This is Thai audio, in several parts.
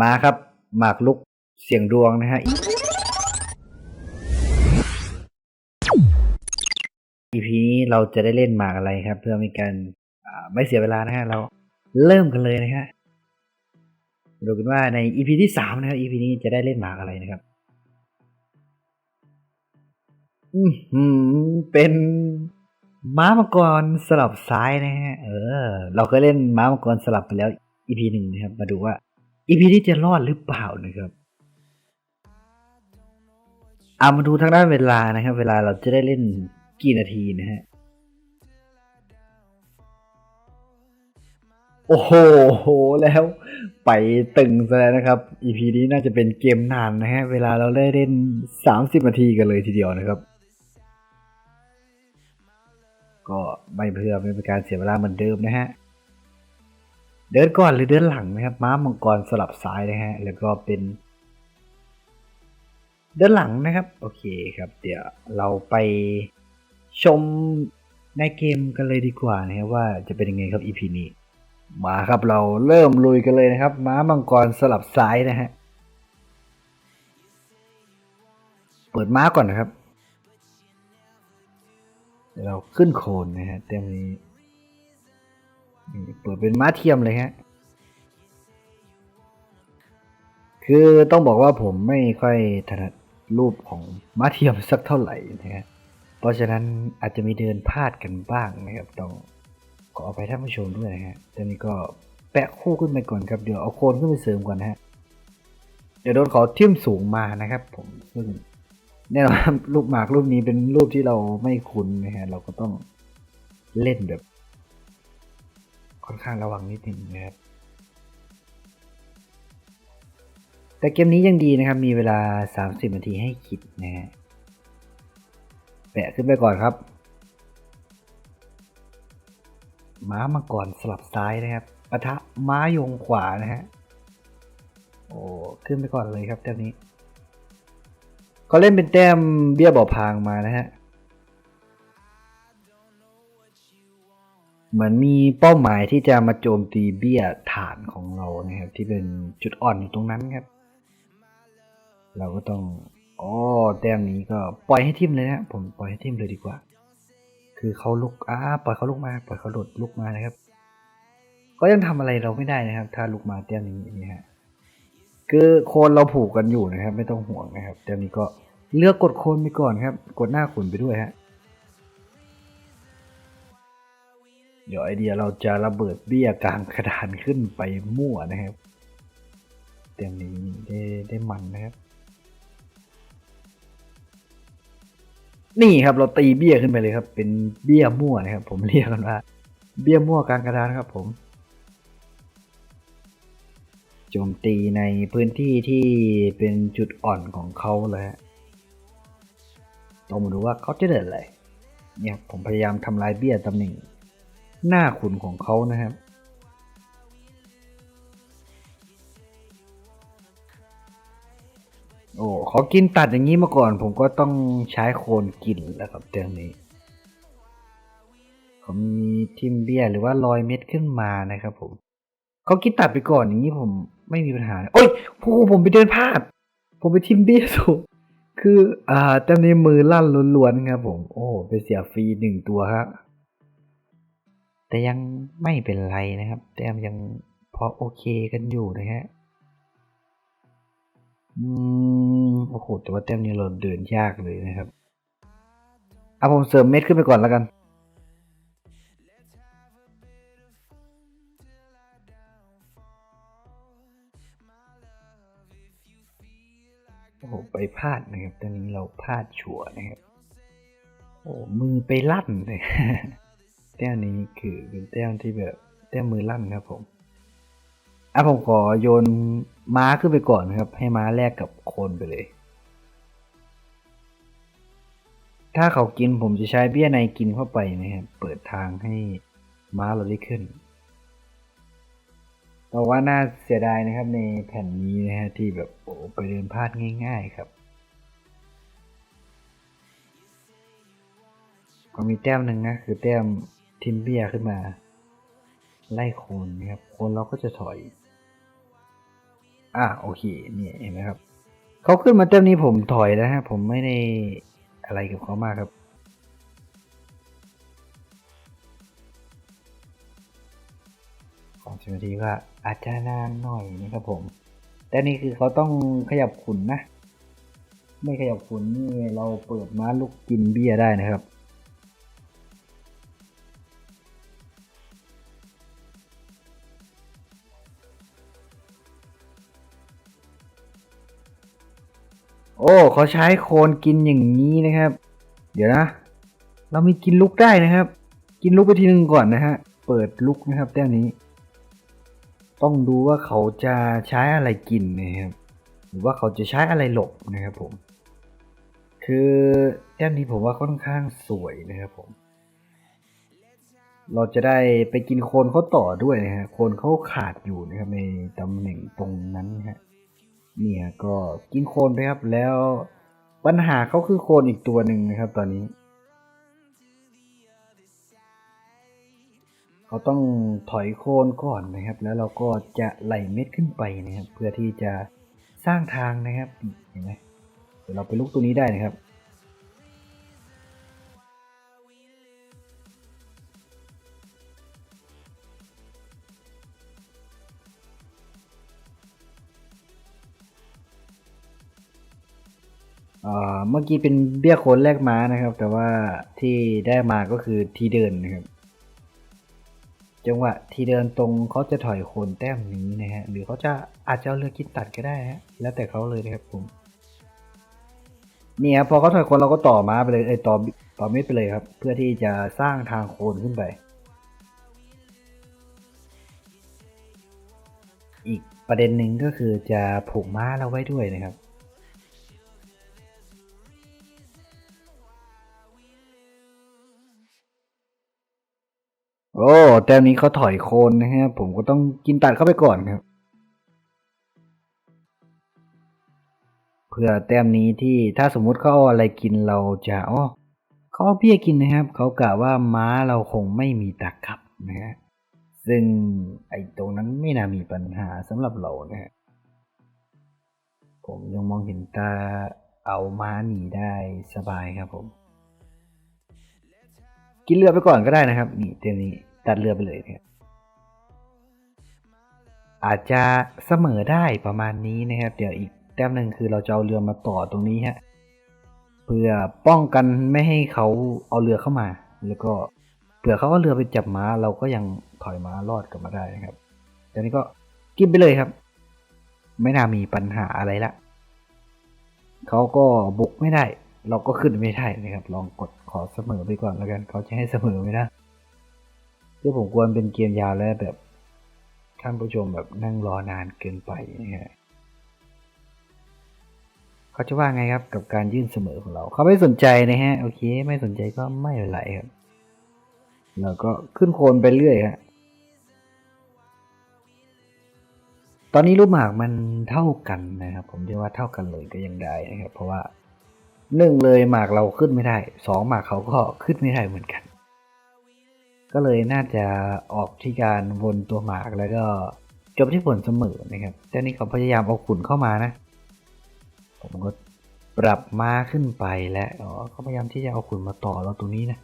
มาครับ หมากลุกเสียงดวงนะฮะ EP นี้เราจะได้เล่นหมากอะไรครับ เพื่อม่การไม่เสียเวลานะฮะ เราเริ่มกันเลยนะฮะดูกันว่าใน EP ที่สามนะครับ EP นี้จะได้เล่นหมากอะไรนะครับ อือหือเป็นม้ามังกรสลับซ้ายนะฮะ เออ เราเคยเล่นม้ามังกรสลับไปแล้ว EP หนึ่งนะครับ มาดูว่า EP นี้จะรอดหรือเปล่านะครับเอามาดูทางด้านเวลานะครับ เวลาเราจะได้เล่นกี่นาทีนะฮะ โอ้โหแล้ว ไปตึงซะแล้วนะครับ EP นี้น่าจะเป็นเกมนานนะฮะ เวลาเราได้เล่น 30 นาทีกันเลยทีเดียวนะครับ ก็ไม่เพื่อไม่เป็นการเสียเวลาเหมือนเดิมนะฮะ เดินก่อนหรือเดินหลังนะครับ ม้ามังกรสลับซ้ายนะฮะ แล้วก็เป็น เดินหลังนะครับ โอเคครับ เดี๋ยวเราไปชมในเกมกันเลยดีกว่านะครับว่าจะเป็นยังไงครับ EP นี้ มาครับเราเริ่มลุยกันเลยนะครับ ม้ามังกรสลับซ้ายนะฮะ เปิดม้าก่อนนะครับ เราขึ้นโคนนะฮะเต็มนี้นี่ เปิดเป็นม้าเทียมเลยฮะ คือต้องบอกว่าผมไม่ค่อยถนัดรูปของม้าเทียมสักเท่าไหร่นะฮะ เพราะฉะนั้นอาจจะมีเดินพลาดกันบ้างนะครับ ต้องขออภัยท่านผู้ชมด้วยนะฮะตอนนี้ก็แปะคู่ขึ้นไปก่อนครับ เดี๋ยวเอาโคนขึ้นไปเสริมก่อนนะฮะ เดี๋ยวโดนขอทิ่มสูงมานะครับ ผมซึ่งแน่นอนรูปหมากรูปนี้เป็นรูปที่เราไม่คุ้นนะฮะ เราก็ต้องเล่นแบบ ค่อนข้างระวังนิดหนึ่งนะครับ แต่เกมนี้ยังดีนะครับ มีเวลา 30 นาทีให้คิดนะฮะแปะขึ้นไปก่อนครับ ม้ามังกรสลับซ้ายนะครับปะทะม้ายงขวานะฮะ โอ้ ขึ้นไปก่อนเลยครับแต้มนี้ ก็เล่นเป็นแต้มเบี้ยบ่อพางมานะฮะ เหมือนมีเป้าหมายที่จะมาโจมตีเบี้ยฐานของเรานะครับ ที่เป็นจุดอ่อนอยู่ตรงนั้นครับ เราก็ต้องอ๋อแต้มนี้ก็ปล่อยให้ทิมเลยนะผมปล่อยให้ทิมเลยดีกว่า คือเขาลุกอ่าปล่อยเขาลุกมาปล่อยเขาหลุดลุกมานะครับ ก็ยังทำอะไรเราไม่ได้นะครับ ถ้าลุกมาแต้มนี้นี่ฮะคือโคนเราผูกกันอยู่นะครับ ไม่ต้องห่วงนะครับแต้มนี้ก็เลือกกดโคนไปก่อนครับ กดหน้าขุนไปด้วยฮะ เดี๋ยวไอเดียเราจะระเบิดเบี้ยกลางกระดานขึ้นไปมั่วนะครับเต็มนี้ได้ได้มันนะครับ นี่ครับเราตีเบี้ยขึ้นไปเลยครับ เป็นเบี้ยมั่วนะครับ ผมเรียกกันว่า เบี้ยมั่วกลางกระดานครับ ผมโจมตีในพื้นที่ที่เป็นจุดอ่อนของเขาเลยฮะต้องมาดูว่าเขาจะเดินอะไรเนี่ยผมพยายามทำลายเบี้ยตำแหน่ง หน้าขุนของเขานะครับ โอ้เขากินตัดอย่างนี้มาก่อน ผมก็ต้องใช้โคนกินแล้วครับเรื่องนี้เขามีทิมเบียหรือว่าลอยเม็ดขึ้นมานะครับผมเขากินตัดไปก่อนอย่างนี้ผมไม่มีปัญหา โอ้ยโอ้ผมไปเดินพลาด ผมไปทิมเบียถูคือ อ่าแต่ในมือลั่นล้วนๆครับผม โอ้ไปเสียฟรีหนึ่งตัวครับ แต่ยังไม่เป็นไรนะครับ แต้มยังพอโอเคกันอยู่นะฮะ อืม โอ้โห แต่ว่าแต้มนี้เราเดินยากเลยนะครับ เอาผมเสริมเม็ดขึ้นไปก่อนแล้วกัน โอ้โห ไปพลาดนะครับ ตอนนี้เราพลาดชัวนะครับ โอ้ มือไปลั่นเลย ต้มนี้คือเป็นแต้มที่แบบแต้มมือลั่นครับผมอะผมขอโยนม้าขึ้นไปก่อนนะครับ ให้ม้าแลกกับโคนไปเลย ถ้าเขากินผมจะใช้เบี้ยในกินเข้าไปนะครับเปิดทางให้ม้าเราได้ขึ้นแต่ว่าน่าเสียดายนะครับในแผ่นนี้นะฮะที่แบบโอ้ไปเดินพลาดง่าย ๆครับก็มีแต้มหนึ่งนะคือแต้ม ทิมเบียขึ้นมา ไล่โคนนะครับโคนเราก็จะถอย อะโอเคเนี่ยเห็นไหมครับเขาขึ้นมาเต็มนี้ผมถอยแล้วฮะผมไม่ได้อะไรกับเขามากครับของสิบนาทีก็อาจจะนานหน่อยนะครับผม แต่นี่คือเขาต้องขยับขุนนะ ไม่ขยับขุนนี่เราเปิดม้าลูกกินเบี้ยได้นะครับ เขาใช้โคนกินอย่างนี้นะครับ เดี๋ยวนะ เรามีกินลุกได้นะครับ กินลุกไปทีหนึ่งก่อนนะฮะ เปิดลุกนะครับแต้มนี้ ต้องดูว่าเขาจะใช้อะไรกินนะครับ หรือว่าเขาจะใช้อะไรหลบนะครับผม คือแต้มนี้ผมว่าค่อนข้างสวยนะครับผม เราจะได้ไปกินโคนเขาต่อด้วยนะฮะ โคนเขาขาดอยู่นะครับในตำแหน่งตรงนั้นนะฮะ เนี่ยก็กินโคนไปครับแล้วปัญหาเขาคือโคนอีกตัวหนึ่งนะครับ ตอนนี้เขาต้องถอยโคนก่อนนะครับ แล้วเราก็จะไหลเม็ดขึ้นไปนะครับ เพื่อที่จะสร้างทางนะครับเห็นไหมเดี๋ยวเราไปลุกตัวนี้ได้นะครับ เมื่อกี้เป็นเบี้ยโคนแรกม้านะครับ แต่ว่าที่ได้มาก็คือทีเดินนะครับ จังหวะทีเดินตรงเขาจะถอยโคนแต้มนี้นะฮะหรือเขาจะอาจจะเอาเรือกินตัดก็ได้ฮะแล้วแต่เขาเลยนะครับผมเนี่ครับพอเขาถอยโคนเราก็ต่อม้าไปเลยเอ้ต่อต่อม็ดไปเลยครับ เพื่อที่จะสร้างทางโคนขึ้นไป อีกประเด็นหนึ่งก็คือจะผูกม้าเราไว้ด้วยนะครับ อแต้มนี้เขาถอยโคนนะฮะ ผมก็ต้องกินตัดเข้าไปก่อนครับ เพื่อแต้มนี้ที่ถ้าสมมุติเขาเอาอะไรกินเราจะอ๋อเขาเอาเบี้ยกินนะครับ เขากะว่าม้าเราคงไม่มีตะขับนะฮะซึ่งไอ้ตรงนั้นไม่น่ามีปัญหาสำหรับเรานะฮะผมยังมองเห็นตาเอาม้าหนีได้สบายครับผม กินเรือไปก่อนก็ได้นะครับ นี่เต็มนี้ ตัดเรือไปเลยนะครับอาจจะเสมอได้ประมาณนี้นะครับ เดี๋ยวอีกแต้มหนึ่งคือเราจะเอาเรือมาต่อตรงนี้ฮะเพื่อป้องกันไม่ให้เขาเอาเรือเข้ามา แล้วก็เผื่อเขาเอาเรือไปจับม้า เราก็ยังถอยม้ารอดกลับมาได้นะครับตอนนี้ก็กินไปเลยครับ ไม่น่ามีปัญหาอะไรละเขาก็บุกไม่ได้ เราก็ขึ้นไม่ได้นะครับ ลองกดขอเสมอไปก่อนแล้วกันเขาจะให้เสมอไหมนะ คือผมกวนเป็นเกมยาวแล้วแบบท่านผู้ชมแบบนั่งรอนานเกินไปนะฮะเขาจะว่าไงครับกับการยื่นเสมอของเรา เขาไม่สนใจนะฮะ โอเค ไม่สนใจก็ไม่เป็นไรครับเราก็ขึ้นโคนไปเรื่อยฮะตอนนี้รูปหมากมันเท่ากันนะครับ ผมเรียกว่าเท่ากันเลยก็ยังได้นะครับ เพราะว่าหนึ่งเลยหมากเราขึ้นไม่ได้สองหมากเขาก็ขึ้นไม่ได้เหมือนกัน ก็เลยน่าจะออกที่การวนตัวหมากแล้วก็จบที่ผลเสมอนะครับแต่นี่เขาพยายามเอาขุนเข้ามานะ ผมก็ปรับม้าขึ้นไปและอ๋อเขาพยายามที่จะเอาขุนมาต่อเราตรงนี้นะ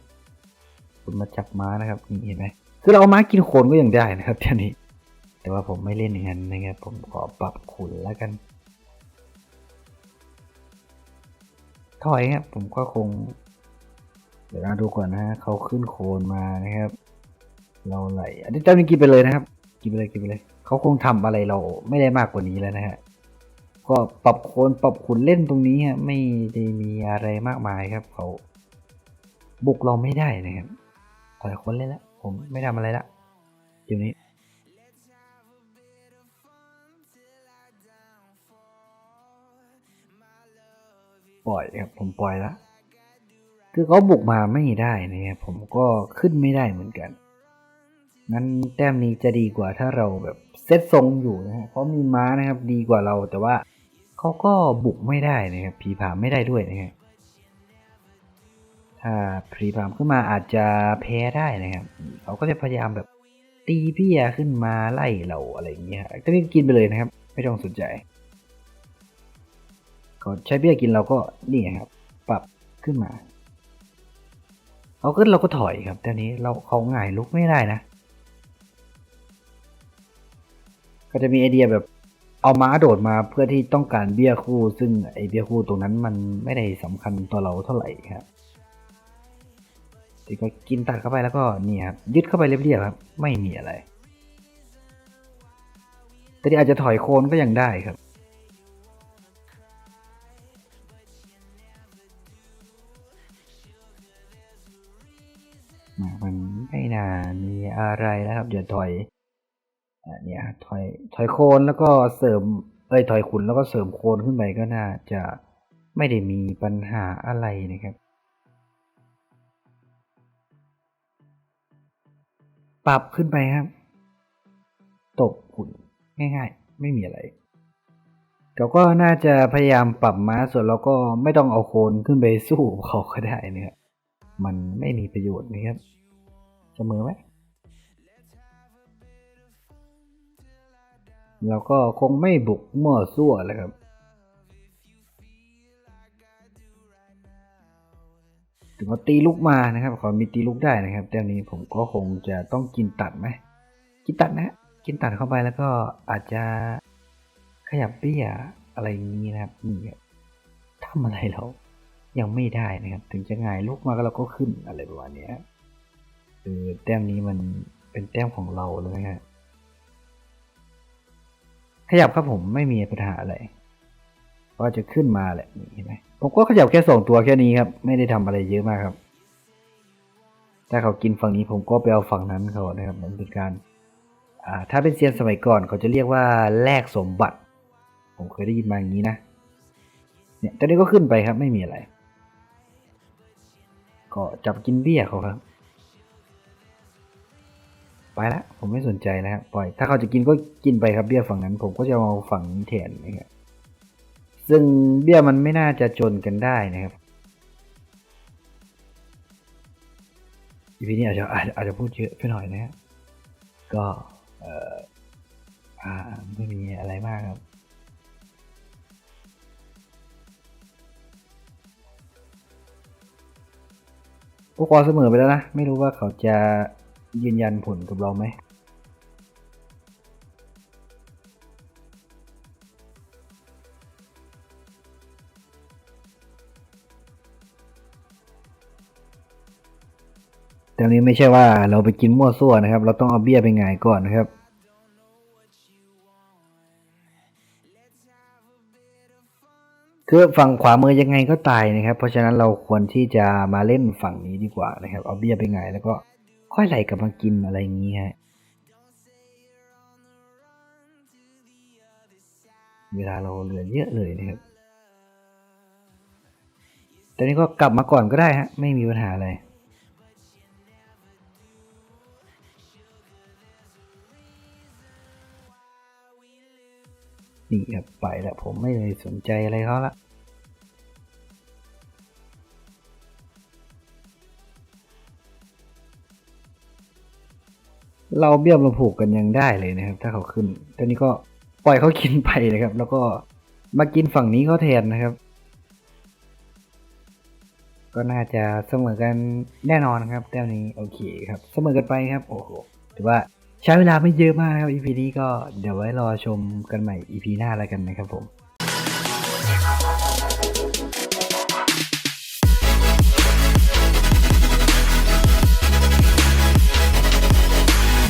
ขุนมาจับม้านะครับนี่เห็นไหมคือเราเอาม้ากินโคนก็ยังได้นะครับทีนี้ แต่ว่าผมไม่เล่นอย่างนั้นนะครับผมขอปรับขุนแล้วกันถอยครับผมก็คง เดี๋ยวเราดูก่อนนะฮะเขาขึ้นโคนมานะครับ เราไหลอันนี้เจ้านี่กินไปเลยนะครับ กินไปเลยกินไปเลย เขาคงทำอะไรเราไม่ได้มากกว่านี้แล้วนะฮะก็ปรับโคนปรับขุนเล่นตรงนี้ฮะไม่ได้มีอะไรมากมายครับเขาบุกเราไม่ได้นะครับถอยคนเล่นล้วผมไม่ทำอะไรละเดี๋ยวนี้ปล่อยครับผมปล่อยละ คือเขาบุกมาไม่ได้นะครับผมก็ขึ้นไม่ได้เหมือนกันงั้นแต้มนี้จะดีกว่าถ้าเราแบบเซตทรงอยู่นะฮะเขามีม้านะครับดีกว่าเราแต่ว่าเขาก็บุกไม่ได้นะครับผีผามไม่ได้ด้วยนะฮะถ้าผีผามขึ้นมาอาจจะแพ้ได้นะครับเขาก็จะพยายามแบบตีเบี้ยขึ้นมาไล่เราอะไรอย่างเงี้ยก็นี่กินไปเลยนะครับไปไม่ต้องสนใจเขาใช้เบี้ยกินเราก็นี่ครับ ปรับขึ้นมา เอาขึ้นเราก็ถอยครับแต่นี้เราเขาหง่ายลุกไม่ได้นะ ก็จะมีไอเดียแบบเอาม้าโดดมาเพื่อที่ต้องการเบี้ยคู่ ซึ่งไอเบี้ยคู่ตรงนั้นมันไม่ได้สำคัญต่อเราเท่าไหร่ครับแต่ก็กินตัดเข้าไปแล้วก็นี่ครับยึดเข้าไปเรียบๆครับ ไม่มีอะไร แต่ที่อาจจะถอยโคนก็ยังได้ครับ มันไม่น่ามีอะไรแล้วครับ เดี๋ยวถอยอ่าเนี่ยถอยถอยโคนแล้วก็เสริมเอ้ยถอยขุนแล้วก็เสริมโคนขึ้นไปก็น่าจะไม่ได้มีปัญหาอะไรนะครับ ปรับขึ้นไปครับ ตกขุนง่ายๆ ไม่มีอะไรเราก็น่าจะพยายามปรับม้าส่วนเราก็ไม่ต้องเอาโคนขึ้นไปสู้เขาก็ได้นะครับ มันไม่มีประโยชน์นะครับเสมอไหมเราก็คงไม่บุกมั่วซั่วเลยครับ ถึงว่าตีลุกมานะครับขอมีตีลุกได้นะครับแต่นี้ผมก็คงจะต้องกินตัดไหมกินตัดนะ กินตัดเข้าไปแล้วก็อาจจะขยับเบี้ยอะไรงนี้นะครับนี่ทำอะไรเรา ยังไม่ได้นะครับ ถึงจะง่ายลุกมาก็เราก็ขึ้นอะไรประมาณนี้คือแต้มนี้มันเป็นแต้มของเราเลยฮะขยับครับผมไม่มีปัญหาอะไรก็จะขึ้นมาแหละมีเห็นไหมผมก็ขยับแค่สองตัวแค่นี้ครับ ไม่ได้ทำอะไรเยอะมากครับ ถ้าเขากินฝั่งนี้ผมก็ไปเอาฝั่งนั้นเขานะครับ มันเป็นการ อ่า ถ้าเป็นเซียนสมัยก่อนเขาจะเรียกว่าแลกสมบัติ ผมเคยได้ยินมาอย่างนี้นะเนี่ยตอนนี้ก็ขึ้นไปครับ ไม่มีอะไร ก็จับกินเบี้ยเขาครับ ไปละผมไม่สนใจแล้วครับปล่อย ถ้าเขาจะกินก็กินไปครับเบี้ยฝั่งนั้น ผมก็จะเอาฝั่งนี้แทนนะครับซึ่งเบี้ยมันไม่น่าจะจนกันได้นะครับอีพีนี้อาจจะอาจจะพูดเยอะไปหน่อยนะครับก็เอ่ออ่าไม่มีอะไรมากครับ พวกอเสมอไปแล้วนะ ไม่รู้ว่าเขาจะยืนยันผลกับเราไหมแต่นี้ไม่ใช่ว่าเราไปกินมั่วซั่วนะครับ เราต้องเอาเบี้ยไปไงก่อนนะครับ คือฝั่งขวามือยังไงก็ตายนะครับ เพราะฉะนั้นเราควรที่จะมาเล่นฝั่งนี้ดีกว่านะครับ เอาเบี้ยไปไงแล้วก็ค่อยไหลกลับมากินอะไรอย่างนี้ฮะเวลาเราเหลือเยอะเลยนะครับแต่นี้ก็กลับมาก่อนก็ได้ฮะไม่มีปัญหาอะไร นี่ครับไปแล้วผมไม่เลยสนใจอะไรเขาละเราเบี้ยมาผูกกันยังได้เลยนะครับ ถ้าเขาขึ้น ตอนนี้ก็ปล่อยเขากินไปนะครับ แล้วก็มากินฝั่งนี้เขาแทนนะครับ ก็น่าจะเสมอกันแน่นอนครับแต้มนี้โอเคครับ เสมอกันไปครับ โอ้โหถือว่า ใช้เวลาไม่เยอะมากครับ EP นี้ก็เดี๋ยวไว้รอชมกันใหม่ EP หน้าแล้วกันนะครับผม